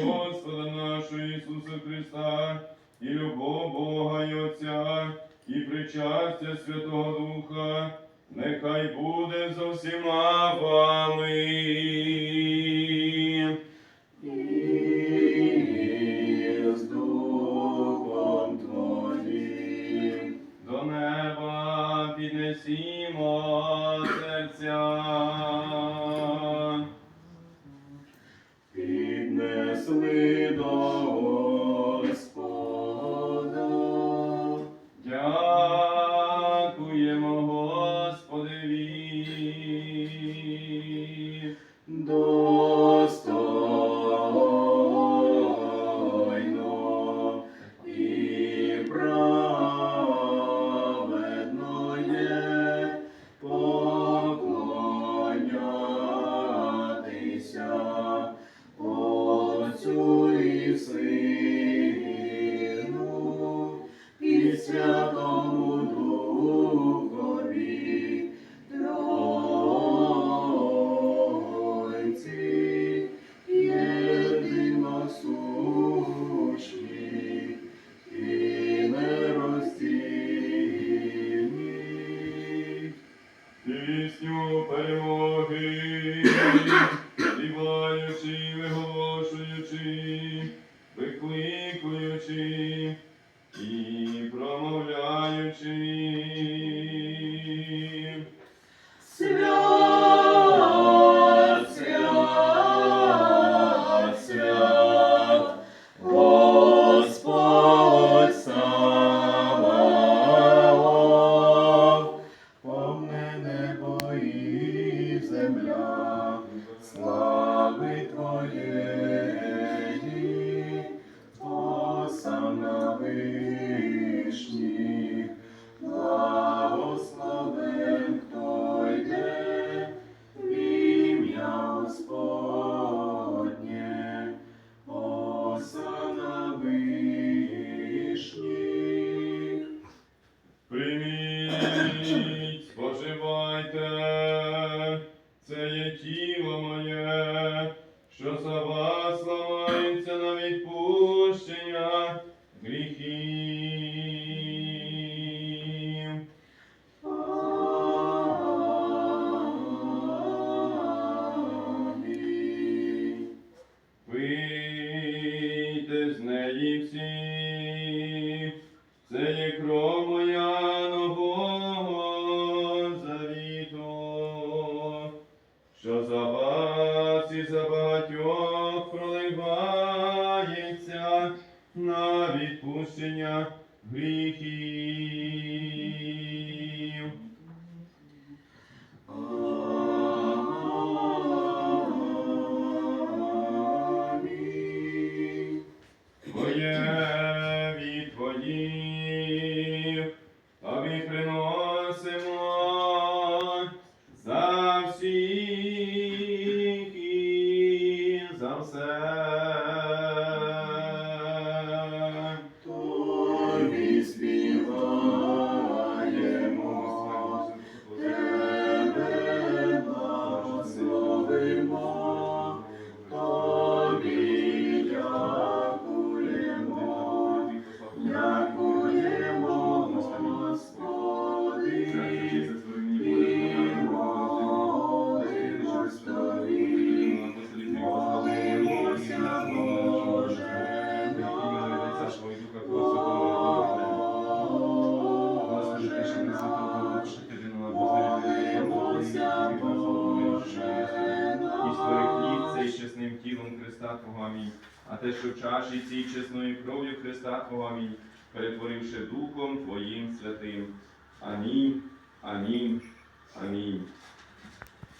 Господа нашого Ісуса Христа, і любов Бога і Отця, і причастя Святого Духа, нехай буде за всіма вами. 안녕. Співаючи, виголошуючи, викликуючи і промовляючи. Свят, Господь Саваоф, повне небо і земля, споживайте, це є тіло моє, що за вас ламається на відпущення і за Твого Амінь. А те, що в чаші цій чесною кров'ю Христа Твого Амінь, перетворивши Духом Твоїм святим. Амінь, амінь, амінь.